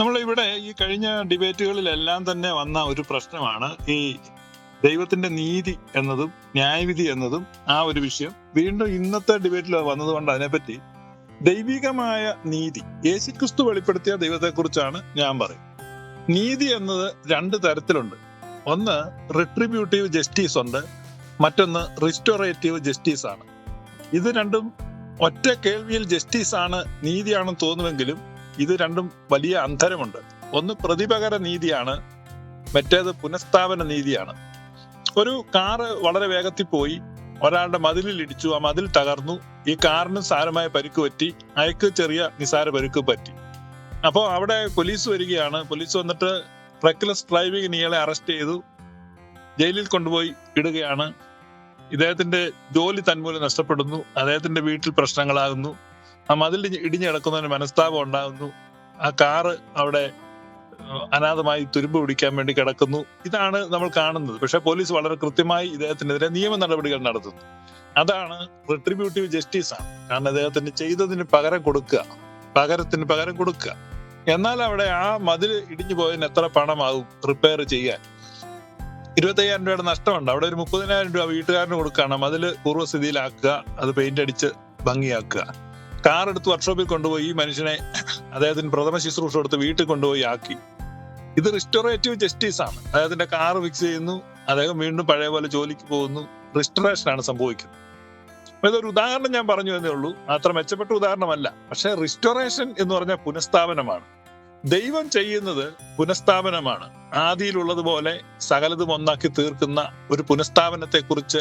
നമ്മൾ ഇവിടെ ഈ കഴിഞ്ഞ ഡിബേറ്റുകളിലെല്ലാം തന്നെ വന്ന ഒരു പ്രശ്നമാണ് ഈ ദൈവത്തിന്റെ നീതി എന്നതും ന്യായവിധി എന്നതും ആ ഒരു വിഷയം. വീണ്ടും ഇന്നത്തെ ഡിബേറ്റിൽ വന്നതുകൊണ്ട് അതിനെപ്പറ്റി ദൈവികമായ നീതി യേശുക്രിസ്തു വെളിപ്പെടുത്തിയ ദൈവത്തെക്കുറിച്ചാണ് ഞാൻ പറയും നീതി എന്നത് രണ്ട് തരത്തിലുണ്ട്. ഒന്ന് റിട്രിബ്യൂട്ടീവ് ജസ്റ്റിസ് ഉണ്ട് മറ്റൊന്ന് റിസ്റ്റോറേറ്റീവ് ജസ്റ്റിസ് ആണ്. ഇത് രണ്ടും ഒറ്റ കേൾവിയിൽ ജസ്റ്റിസ് ആണ് നീതിയാണെന്ന് തോന്നുമെങ്കിലും ഇത് രണ്ടും വലിയ അന്തരമുണ്ട് ഒന്ന് പ്രതിപകര നീതിയാണ് മറ്റേത് പുനഃസ്ഥാപന നീതിയാണ്. ഒരു കാറ് വളരെ വേഗത്തിൽ പോയി ഒരാളുടെ മതിലിൽ ഇടിച്ചു ആ മതിൽ തകർന്നു ഈ കാറിന് സാരമായ പരിക്ക് പറ്റി അയക്ക് ചെറിയ നിസാര പരിക്ക് പറ്റി. അപ്പോൾ അവിടെ പോലീസ് വരികയാണ്. പോലീസ് വന്നിട്ട് റെക്ലസ് ഡ്രൈവിംഗിന് ഇയാളെ അറസ്റ്റ് ചെയ്തു. ജയിലിൽ കൊണ്ടുപോയി ഇടുകയാണ്. ഇദ്ദേഹത്തിന്റെ ജോലി തന്മൂലം നഷ്ടപ്പെടുന്നു. അദ്ദേഹത്തിന്റെ വീട്ടിൽ പ്രശ്നങ്ങളാകുന്നു. ആ മതിൽ ഇടിഞ്ഞു ഒരു മനസ്താപം ഉണ്ടാകുന്നു. ആ കാറ് അവിടെ അനാഥമായി തുരുമ്പ് പിടിക്കാൻ വേണ്ടി കിടക്കുന്നു. ഇതാണ് നമ്മൾ കാണുന്നത്. പക്ഷെ പോലീസ് വളരെ കൃത്യമായി ഇദ്ദേഹത്തിനെതിരെ നിയമ നടപടികൾ നടത്തുന്നു. അതാണ് റിട്രിബ്യൂട്ടീവ് ജസ്റ്റിസ് ആണ്. കാരണം അദ്ദേഹത്തിന് ചെയ്തതിന് പകരം കൊടുക്കുക. പകരത്തിന് പകരം കൊടുക്കുക. എന്നാൽ അവിടെ ആ മതിൽ ഇടിഞ്ഞു പോയതിന് എത്ര പണമാകും റിപ്പയർ ചെയ്യാൻ? ഇരുപത്തയ്യായിരം രൂപയുടെ നഷ്ടമുണ്ട്. അവിടെ ഒരു മുപ്പതിനായിരം രൂപ വീട്ടുകാരന് കൊടുക്കുകയാണ്. മതിൽ പൂർവസ്ഥിതിയിലാക്കുക. അത് പെയിന്റ് അടിച്ച് ഭംഗിയാക്കുക. കാർ എടുത്ത് വർക്ക്ഷോപ്പിൽ കൊണ്ടുപോയി ഈ മനുഷ്യനെ അദ്ദേഹത്തിന് പ്രഥമ ശുശ്രൂഷ കൊടുത്ത് വീട്ടിൽ കൊണ്ടുപോയി ആക്കി. ഇത് റിസ്റ്റോറേറ്റീവ് ജസ്റ്റിസ് ആണ്. അദ്ദേഹത്തിന്റെ കാർ ഫിക്സ് ചെയ്യുന്നു. അദ്ദേഹം വീണ്ടും പഴയ പോലെ ജോലിക്ക് പോകുന്നു. റിസ്റ്റോറേഷൻ ആണ് സംഭവിക്കുന്നത്. അപ്പൊ ഇതൊരു ഉദാഹരണം ഞാൻ പറഞ്ഞു എന്നേ ഉള്ളൂ. അത്ര മെച്ചപ്പെട്ട ഉദാഹരണമല്ല. പക്ഷെ റിസ്റ്റോറേഷൻ എന്ന് പറഞ്ഞാൽ പുനഃസ്ഥാപനമാണ്. ദൈവം ചെയ്യുന്നത് പുനഃസ്ഥാപനമാണ്. ആദിയിലുള്ളതുപോലെ സകലതും ഒന്നാക്കി തീർക്കുന്ന ഒരു പുനഃസ്ഥാപനത്തെ കുറിച്ച്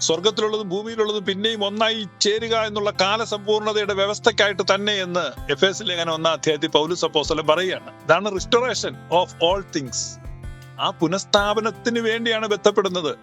സ്വർഗത്തിലുള്ളതും ഭൂമിയിലുള്ളതും പിന്നെയും ഒന്നായി ചേരുക എന്നുള്ള കാലസമ്പൂർണതയുടെ വ്യവസ്ഥയ്ക്കായിട്ട് തന്നെ എന്ന് എഫ് എസ് ലേഖനം ഒന്നാം അധ്യായത്തിൽ പൗലൂസ് അപ്പോസ്തലൻ പറയുകയാണ്. ഇതാണ് റിസ്റ്റോറേഷൻ ഓഫ് ഓൾ തിങ്സ് ആ പുനഃസ്ഥാപനത്തിന് വേണ്ടിയാണ് ബന്ധപ്പെടുന്നത്.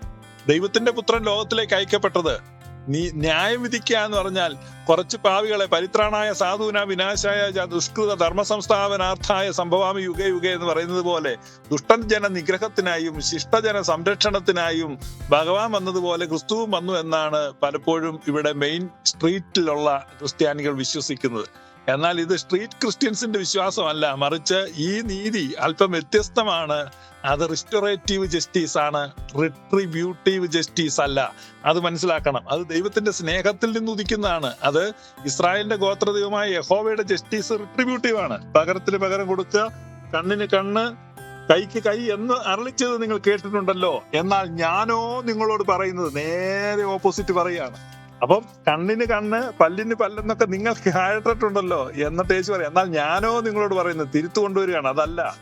ദൈവത്തിന്റെ പുത്രൻ ലോകത്തിലേക്ക് അയക്കപ്പെട്ടത്. നീ ന്യായം എന്ന് പറഞ്ഞാൽ കുറച്ച് പാവികളെ പരിത്രാണായ സാധുവിന വിനാശായ ദുഷ്കൃത ധർമ്മ സംസ്ഥാപനാർത്ഥായ സംഭവാമി യുഗ യുഗ എന്ന് പറയുന്നത് പോലെ ദുഷ്ടജന നിഗ്രഹത്തിനായും ശിഷ്ടജന സംരക്ഷണത്തിനായും ഭഗവാൻ വന്നതുപോലെ ക്രിസ്തുവും വന്നു എന്നാണ് പലപ്പോഴും ഇവിടെ മെയിൻ സ്ട്രീറ്റിലുള്ള ക്രിസ്ത്യാനികൾ വിശ്വസിക്കുന്നത്. എന്നാൽ ഇത് സ്ട്രീറ്റ് ക്രിസ്ത്യൻസിന്റെ വിശ്വാസമല്ല. മറിച്ച് ഈ നീതി അല്പം വ്യത്യസ്തമാണ്. അത് റിസ്റ്റോറേറ്റീവ് ജസ്റ്റിസ് ആണ്. റിട്രിബ്യൂട്ടീവ് ജസ്റ്റിസ് അല്ല. അത് മനസ്സിലാക്കണം. അത് ദൈവത്തിന്റെ സ്നേഹത്തിൽ നിന്ന് ഉദിക്കുന്നതാണ്. അത് ഇസ്രായേലിന്റെ ഗോത്രദൈവമായ യഹോവയുടെ ജസ്റ്റിസ് റിട്രിബ്യൂട്ടീവ് ആണ്. പകരത്തിന് പകരം കൊടുക്കുക കണ്ണിന് കണ്ണ് കൈക്ക് കൈ എന്ന് അരളിച്ചത് നിങ്ങൾ കേട്ടിട്ടുണ്ടല്ലോ. എന്നാൽ ഞാനോ നിങ്ങളോട് പറയുന്നത് നേരെ ഓപ്പോസിറ്റ് പറയാണ് അപ്പം കണ്ണിന് കണ്ണ് പല്ലിന് പല്ലെന്നൊക്കെ നിങ്ങൾ കേട്ടിട്ടുണ്ടല്ലോ എന്നിട്ട് യേശു പറയാം. എന്നാൽ ഞാനോ നിങ്ങളോട് പറയുന്നത് തിരുത്തു കൊണ്ടുവരികയാണ്. അതല്ല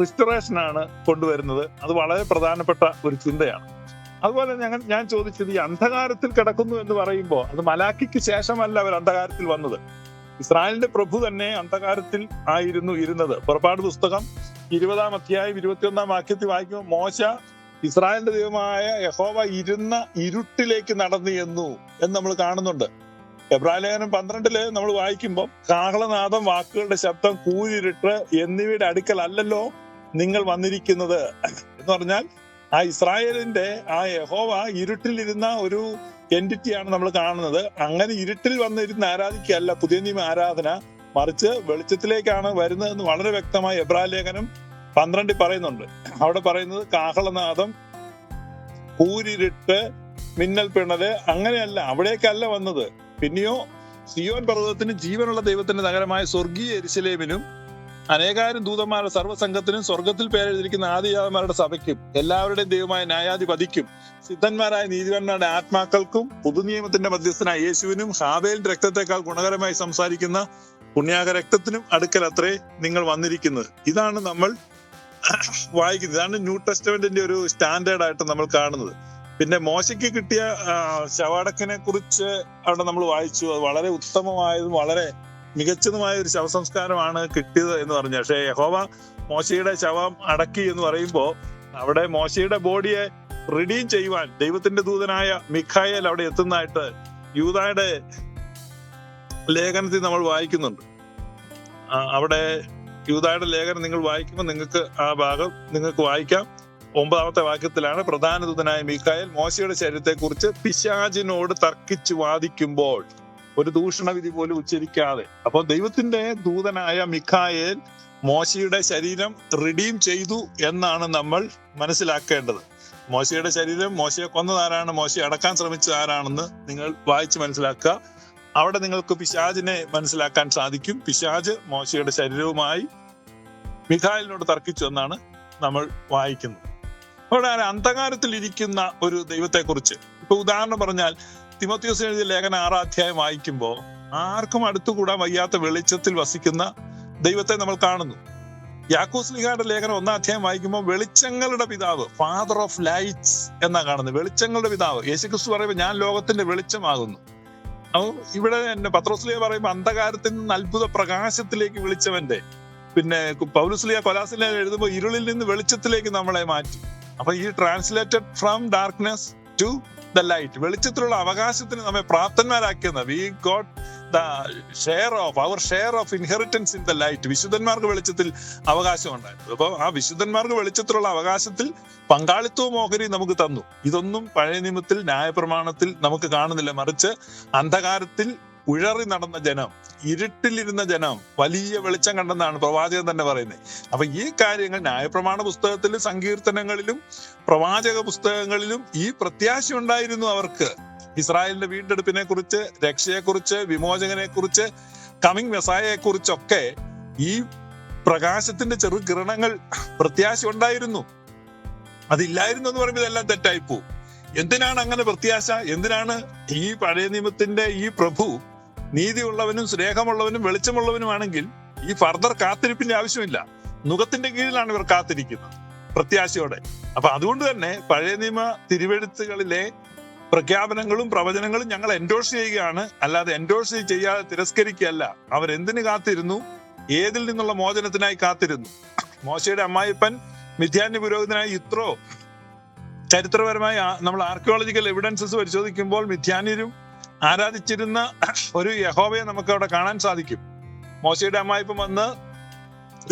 റിസ്റ്ററേഷൻ ആണ് കൊണ്ടുവരുന്നത്. അത് വളരെ പ്രധാനപ്പെട്ട ഒരു ചിന്തയാണ്. അതുപോലെ ഞങ്ങൾ ഞാൻ ചോദിച്ചത് ഈ അന്ധകാരത്തിൽ കിടക്കുന്നു എന്ന് പറയുമ്പോൾ അത് മലാക്കിക്ക് ശേഷമല്ല അവർ അന്ധകാരത്തിൽ വന്നത്. ഇസ്രായേലിന്റെ പ്രഭു തന്നെ അന്ധകാരത്തിൽ ആയിരുന്നു ഇരുന്നത്. പുറപ്പാട് പുസ്തകം ഇരുപതാം അധ്യായം ഇരുപത്തിയൊന്നാം വാക്യത്തിൽ വായിക്കുമ്പോൾ മോശ ഇസ്രായേലിന്റെ ദൈവമായ യഹോവ ഇരുന്ന ഇരുട്ടിലേക്ക് നടന്നു എന്നു എന്ന് നമ്മൾ കാണുന്നുണ്ട്. എബ്രാലേഖനം പന്ത്രണ്ടിൽ നമ്മൾ വായിക്കുമ്പോൾ കാഹളനാഥം വാക്കുകളുടെ ശബ്ദം കൂരിരുട്ട് എന്നിവയുടെ അടുക്കൽ അല്ലല്ലോ നിങ്ങൾ വന്നിരിക്കുന്നത് എന്ന് പറഞ്ഞാൽ ആ ഇസ്രായേലിന്റെ ആ യഹോവ ഇരുട്ടിലിരുന്ന ഒരു എന്റിറ്റിയാണ് നമ്മൾ കാണുന്നത്. അങ്ങനെ ഇരുട്ടിൽ വന്നിരുന്ന് ആരാധിക്കുകയല്ല. പുതിയ നിയമ ആരാധന മറിച്ച് വെളിച്ചത്തിലേക്കാണ് വരുന്നതെന്ന് വളരെ വ്യക്തമായി എബ്രാ ലേഖനം പന്ത്രണ്ടിൽ പറയുന്നുണ്ട്. അവിടെ പറയുന്നത് കാഹളനാദം കൂരിരുട്ട് മിന്നൽ പിണൽ അങ്ങനെയല്ല അവിടേക്കല്ല വന്നത്. പിന്നെയോ സിയോൻ പർവതത്തിന് ജീവനുള്ള ദൈവത്തിന്റെ നഗരമായ സ്വർഗീയ എരിശിലേമിനും അനേകായിരം ദൂതന്മാരുടെ സർവസംഘത്തിനും സ്വർഗത്തിൽ പേരെഴുതിയിരിക്കുന്ന ആദിജാതന്മാരുടെ സഭയ്ക്കും എല്ലാവരുടെയും ദൈവമായ ന്യായാധിപതിക്കും സിദ്ധന്മാരായ നീതിവാന്മാരുടെ ആത്മാക്കൾക്കും പുതുനിയമത്തിന്റെ മധ്യസ്ഥനായ യേശുവിനും ഹാബേലിന്റെ രക്തത്തെക്കാൾ ഗുണകരമായി സംസാരിക്കുന്ന പുണ്യാക രക്തത്തിനും അടുക്കൽ അത്രേ നിങ്ങൾ വന്നിരിക്കുന്നത്. ഇതാണ് നമ്മൾ വായിക്കുന്നത്. ഇതാണ് ന്യൂ ടെസ്റ്റമെന്റിന്റെ ഒരു സ്റ്റാൻഡേർഡ് ആയിട്ട് നമ്മൾ കാണുന്നത്. പിന്നെ മോശയ്ക്ക് കിട്ടിയ ശവാടക്കനെ കുറിച്ച് അവിടെ നമ്മൾ വായിച്ചു. അത് വളരെ ഉത്തമമായതും വളരെ മികച്ചതുമായ ഒരു ശവസംസ്കാരമാണ് കിട്ടിയത് എന്ന് പറഞ്ഞു. പക്ഷേ യഹോവ മോശയുടെ ശവം അടക്കി എന്ന് പറയുമ്പോൾ അവിടെ മോശയുടെ ബോഡിയെ റിഡീം ചെയ്യുവാൻ ദൈവത്തിന്റെ ദൂതനായ മിഖായൽ അവിടെ എത്തുന്നതായിട്ട് യൂതായുടെ ലേഖനത്തിൽ നമ്മൾ വായിക്കുന്നുണ്ട്. അവിടെ യൂതായുടെ ലേഖനം നിങ്ങൾ വായിക്കുമ്പോൾ നിങ്ങൾക്ക് ആ ഭാഗം നിങ്ങൾക്ക് വായിക്കാം. ഒമ്പതാമത്തെ വാക്യത്തിലാണ് പ്രധാന ദൂതനായ മീക്കായൽ മോശയുടെ ശരീരത്തെക്കുറിച്ച് പിശാചിനോട് തർക്കിച്ചു വാദിക്കുമ്പോൾ. ഒരു ദൂഷണവിധി പോലും ഉച്ചരിക്കാതെ. അപ്പോൾ ദൈവത്തിന്റെ ദൂതനായ മിഖായേൽ മോശയുടെ ശരീരം റിഡീം ചെയ്തു എന്നാണ് നമ്മൾ മനസ്സിലാക്കേണ്ടത്. മോശയുടെ ശരീരം മോശയെ കൊന്നത് ആരാണ് മോശയെ അടക്കാൻ ശ്രമിച്ചത് ആരാണെന്ന് നിങ്ങൾ വായിച്ച് മനസ്സിലാക്കുക. അവിടെ നിങ്ങൾക്ക് പിശാജിനെ മനസ്സിലാക്കാൻ സാധിക്കും. പിശാജ് മോശയുടെ ശരീരവുമായി മിഖായിലിനോട് തർക്കിച്ചു എന്നാണ് നമ്മൾ വായിക്കുന്നത്. അവിടെ അന്ധകാരത്തിൽ ഇരിക്കുന്ന ഒരു ദൈവത്തെക്കുറിച്ച്. ഇപ്പൊ ഉദാഹരണം പറഞ്ഞാൽ തിമോത്യോസ് എഴുതിയ ലേഖന ആറാധ്യായം വായിക്കുമ്പോൾ ആർക്കും അടുത്തുകൂടാൻ വയ്യാത്ത വെളിച്ചത്തിൽ വസിക്കുന്ന ദൈവത്തെ നമ്മൾ കാണുന്നു. യാക്കോസ് ലിഹായുടെ ലേഖനം ഒന്നാം അധ്യായം വായിക്കുമ്പോൾ വെളിച്ചങ്ങളുടെ പിതാവ് ഫാദർ ഓഫ് ലൈറ്റ്സ് എന്നാ കാണുന്നത്. വെളിച്ചങ്ങളുടെ പിതാവ്. യേശുക്രിസ്തു പറയുമ്പോൾ ഞാൻ ലോകത്തിന്റെ വെളിച്ചമാകുന്നു. അപ്പോൾ ഇവിടെ എന്നെ പത്രോസ്ലിയ പറയുമ്പോൾ അന്ധകാരത്തിൽ നിന്ന് അത്ഭുത പ്രകാശത്തിലേക്ക് വിളിച്ചവന്റെ പിന്നെ പൗലുസ്ലിയ കൊലാസിലെ എഴുതുമ്പോൾ ഇരുളിൽ നിന്ന് വെളിച്ചത്തിലേക്ക് നമ്മളെ മാറ്റി. അപ്പൊ ഈ translated from darkness to the light വെളിച്ചത്തിലുള്ള അവകാശത്തിന് നമ്മെ പ്രാപ്തന്മാരാക്കിയെന്ന്. We got the share of our share of inheritance in the light വിശുദ്ധന്മാർക്ക് വെളിച്ചത്തിൽ അവകാശം ഉണ്ടായിരുന്നു. അപ്പോൾ ആ വിശുദ്ധന്മാർക്ക് വെളിച്ചത്തിലുള്ള അവകാശത്തിൽ പങ്കാളിത്തവും ഓഹരി നമുക്ക് തന്നു. ഇതൊന്നും പഴയ നിയമത്തിൽ ന്യായപ്രമാണത്തിൽ നമുക്ക് കാണുന്നില്ല. മറിച്ച് അന്ധകാരത്തിൽ ഉഴറി നടന്ന ജനം ഇരുട്ടിലിരുന്ന ജനം വലിയ വെളിച്ചം കണ്ടെന്നാണ് പ്രവാചകൻ തന്നെ പറയുന്നത്. അപ്പൊ ഈ കാര്യങ്ങൾ ന്യായപ്രമാണ പുസ്തകത്തിലും സങ്കീർത്തനങ്ങളിലും പ്രവാചക പുസ്തകങ്ങളിലും ഈ പ്രത്യാശ ഉണ്ടായിരുന്നു അവർക്ക്. ഇസ്രായേലിന്റെ വീണ്ടെടുപ്പിനെ കുറിച്ച് രക്ഷയെക്കുറിച്ച് വിമോചകനെ കുറിച്ച് കമ്മിങ് മെസായയെ കുറിച്ചൊക്കെ ഈ പ്രകാശത്തിന്റെ ചെറു കിരണങ്ങൾ പ്രത്യാശ ഉണ്ടായിരുന്നു. അതില്ലായിരുന്നു എന്ന് പറയുമ്പോൾ ഇതെല്ലാം തെറ്റായിപ്പോ എന്തിനാണ് അങ്ങനെ പ്രത്യാശ? എന്തിനാണ് ഈ പഴയ നിയമത്തിന്റെ ഈ പ്രഭു നീതിയുള്ളവനും സ്നേഹമുള്ളവനും വെളിച്ചമുള്ളവനുമാണെങ്കിൽ ഈ ഫർദർ കാത്തിരിപ്പിന്റെ ആവശ്യമില്ല. നുഖത്തിന്റെ കീഴിലാണ് ഇവർ കാത്തിരിക്കുന്നത്. പ്രത്യാശയോടെ. അപ്പൊ അതുകൊണ്ട് തന്നെ പഴയ നിയമ തിരുവെഴുത്തുകളിലെ പ്രഖ്യാപനങ്ങളും പ്രവചനങ്ങളും ഞങ്ങൾ എൻഡോഴ്സ് ചെയ്യുകയാണ്. അല്ലാതെ എൻഡോഴ്സ് ചെയ്യാതെ തിരസ്കരിക്കുകയല്ല. അവരെന്തിനു കാത്തിരുന്നു? ഏതിൽ നിന്നുള്ള മോചനത്തിനായി കാത്തിരുന്നു? മോശയുടെ അമ്മായിപ്പൻ മിഥ്യാന്യ പുരോഹിതനായ ഇത്രോ ചരിത്രപരമായി നമ്മൾ ആർക്കിയോളജിക്കൽ എവിഡൻസസ് പരിശോധിക്കുമ്പോൾ മിഥ്യാന്യരും ആരാധിച്ചിരുന്ന ഒരു യഹോവയെ നമുക്ക് അവിടെ കാണാൻ സാധിക്കും. മോശയുടെ അമ്മായിപ്പം വന്ന്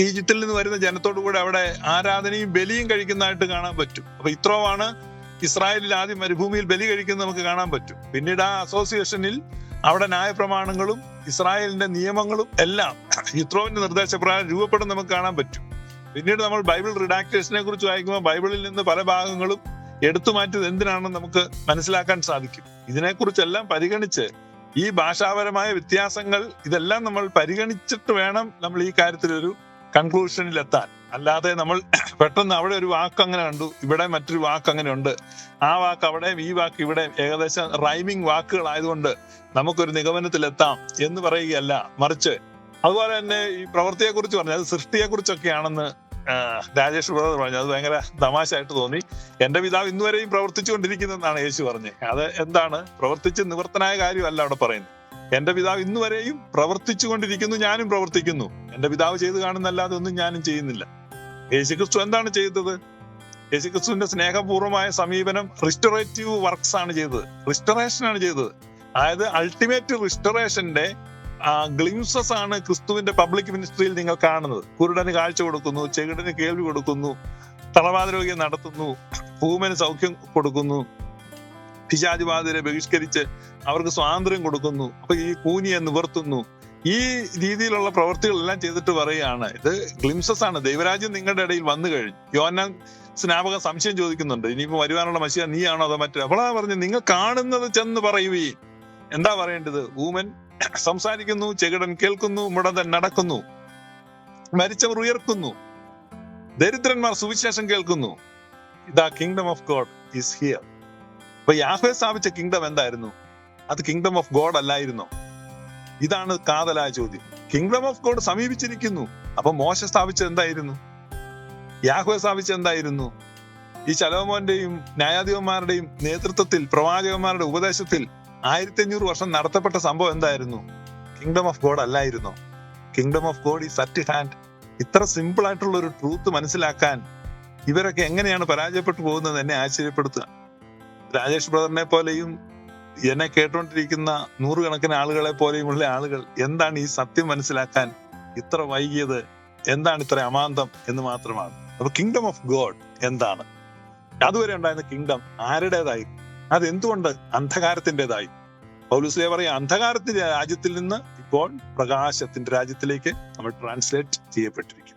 ഈജിപ്തിൽ നിന്ന് വരുന്ന ജനത്തോടു കൂടെ അവിടെ ആരാധനയും ബലിയും കഴിക്കുന്നതായിട്ട് കാണാൻ പറ്റും. അപ്പൊ ഇത്രോവാണ് ഇസ്രായേലിൽ ആദ്യം മരുഭൂമിയിൽ ബലി കഴിക്കുന്നത് നമുക്ക് കാണാൻ പറ്റും. പിന്നീട് ആ അസോസിയേഷനിൽ അവിടെ ന്യായപ്രമാണങ്ങളും ഇസ്രായേലിന്റെ നിയമങ്ങളും എല്ലാം ഇത്രോവിന്റെ നിർദ്ദേശപ്രകാരം രൂപപ്പെടും നമുക്ക് കാണാൻ പറ്റും. പിന്നീട് നമ്മൾ ബൈബിൾ റിഡാക്ടേഷനെ കുറിച്ച് വായിക്കുമ്പോൾ ബൈബിളിൽ നിന്ന് പല ഭാഗങ്ങളും എടുത്തു മാറ്റിയത് എന്തിനാണെന്ന് നമുക്ക് മനസ്സിലാക്കാൻ സാധിക്കും. ഇതിനെക്കുറിച്ചെല്ലാം പരിഗണിച്ച് ഈ ഭാഷാപരമായ വ്യത്യാസങ്ങൾ ഇതെല്ലാം നമ്മൾ പരിഗണിച്ചിട്ട് വേണം നമ്മൾ ഈ കാര്യത്തിൽ ഒരു കൺക്ലൂഷനിൽ എത്താൻ അല്ലാതെ നമ്മൾ പെട്ടെന്ന് അവിടെ ഒരു വാക്ക് അങ്ങനെ കണ്ടു ഇവിടെ മറ്റൊരു വാക്ക് അങ്ങനെ ഉണ്ട്. ആ വാക്ക് അവിടെ ഈ വാക്ക് ഇവിടെ ഏകദേശം റൈമിംഗ് വാക്കുകളായതുകൊണ്ട് നമുക്കൊരു നിഗമനത്തിൽ എത്താം എന്ന് പറയുകയല്ല. മറിച്ച് അതുപോലെ തന്നെ ഈ പ്രവൃത്തിയെക്കുറിച്ച് പറഞ്ഞു അത് സൃഷ്ടിയെ കുറിച്ചൊക്കെയാണെന്ന് രാജേഷ് ബ്രദർ പറഞ്ഞു അത് ഭയങ്കര തമാശയായിട്ട് തോന്നി. എന്റെ പിതാവ് ഇന്നുവരെയും പ്രവർത്തിച്ചുകൊണ്ടിരിക്കുന്നതെന്നാണ് യേശു പറഞ്ഞത് അത് എന്താണ്? പ്രവർത്തിച്ച് നിവർത്തനായ കാര്യമല്ല അവിടെ പറയുന്നത്. എന്റെ പിതാവ് ഇന്നുവരെയും പ്രവർത്തിച്ചുകൊണ്ടിരിക്കുന്നു ഞാനും പ്രവർത്തിക്കുന്നു. എന്റെ പിതാവ് ചെയ്ത് കാണുന്നല്ലാതെ ഒന്നും ഞാനും ചെയ്യുന്നില്ല. യേശുക്രിസ്തു എന്താണ് ചെയ്തത്? യേശുക്രിസ്തുവിന്റെ സ്നേഹപൂർവമായ സമീപനം റിസ്റ്റോറേറ്റീവ് വർക്ക്സ് ആണ് ചെയ്തത്. റിസ്റ്റോറേഷൻ ആണ് ചെയ്തത്. അതായത് അൾട്ടിമേറ്റ് റിസ്റ്റോറേഷന്റെ ഗ്ലിംസസ് ആണ് ക്രിസ്തുവിന്റെ പബ്ലിക് മിനിസ്ട്രിയിൽ നിങ്ങൾ കാണുന്നത്. കുരുടന് കാഴ്ച കൊടുക്കുന്നു ചെകിടന് കേൾവി കൊടുക്കുന്നു തളവാതരോഗ്യം നടത്തുന്നു ഭൂമന് സൗഖ്യം കൊടുക്കുന്നു പിശാചുബാധിതരെ ബഹിഷ്കരിച്ച് അവർക്ക് സ്വാതന്ത്ര്യം കൊടുക്കുന്നു അപ്പൊ ഈ കൂനിയെ നിവർത്തുന്നു. ഈ രീതിയിലുള്ള പ്രവൃത്തികളെല്ലാം ചെയ്തിട്ട് പറയുകയാണ് ഇത് ഗ്ലിംസസ് ആണ്. ദൈവരാജ്യം നിങ്ങളുടെ ഇടയിൽ വന്നു കഴിഞ്ഞു. യോന്നാൻ സ്നാപക സംശയം ചോദിക്കുന്നുണ്ട് ഇനിയിപ്പോ വരുവാനുള്ള മഷിയ നീയാണോ അതോ മറ്റേ? അവളാ പറഞ്ഞു നിങ്ങൾ കാണുന്നത് ചെന്ന് പറയുകയും എന്താ പറയേണ്ടത്? ഊമൻ സംസാരിക്കുന്നു ചെകിടൻ കേൾക്കുന്നു മുടന്തൻ നടക്കുന്നു മരിച്ചവർ ഉയർക്കുന്നു ദരിദ്രന്മാർ സുവിശേഷം കേൾക്കുന്നു. ഇതാ kingdom of God is here അപ്പൊ യാഹ്വെ സ്ഥാപിച്ച കിങ്ഡം എന്തായിരുന്നു? അത് കിങ്ഡം ഓഫ് ഗോഡ് അല്ലായിരുന്നോ? ഇതാണ് കാതലായ ചോദ്യം. കിങ്ഡം ഓഫ് ഗോഡ് സമീപിച്ചിരിക്കുന്നു. അപ്പൊ മോശ സ്ഥാപിച്ചത് എന്തായിരുന്നു? യാഹ്വെ സ്ഥാപിച്ചത് എന്തായിരുന്നു? ഈ ശലോമോന്റെയും ന്യായാധിപന്മാരുടെയും നേതൃത്വത്തിൽ പ്രവാചകന്മാരുടെ ഉപദേശത്തിൽ ആയിരത്തി അഞ്ഞൂറ് വർഷം നടത്തപ്പെട്ട സംഭവം എന്തായിരുന്നു? കിങ്ഡം ഓഫ് ഗോഡ് അല്ലായിരുന്നു? Kingdom of God is at hand ഇത്ര സിമ്പിൾ ആയിട്ടുള്ള ഒരു ട്രൂത്ത് മനസ്സിലാക്കാൻ ഇവരൊക്കെ എങ്ങനെയാണ് പരാജയപ്പെട്ടു പോകുന്നത് എന്നെ ആശ്ചര്യപ്പെടുത്തുക. രാജേഷ് ബ്രദറിനെ പോലെയും എന്നെ കേട്ടുകൊണ്ടിരിക്കുന്ന നൂറുകണക്കിന് ആളുകളെ പോലെയുമുള്ള ആളുകൾ എന്താണ് ഈ സത്യം മനസ്സിലാക്കാൻ ഇത്ര വൈകിയത്? എന്താണ് ഇത്ര അമാന്തം എന്ന് മാത്രമാണ്. അപ്പൊ കിങ്ഡം ഓഫ് ഗോഡ് എന്താണ്? അതുവരെ ഉണ്ടായിരുന്ന കിങ്ഡം ആരുടേതായി അതെന്തുകൊണ്ട് അന്ധകാരത്തിന്റെതായി? പൗലുസ്ലിയ പറയും അന്ധകാരത്തിന്റെ രാജ്യത്തിൽ നിന്ന് ഇപ്പോൾ പ്രകാശത്തിന്റെ രാജ്യത്തിലേക്ക് നമ്മൾ ട്രാൻസ്ലേറ്റ് ചെയ്യപ്പെട്ടിരിക്കും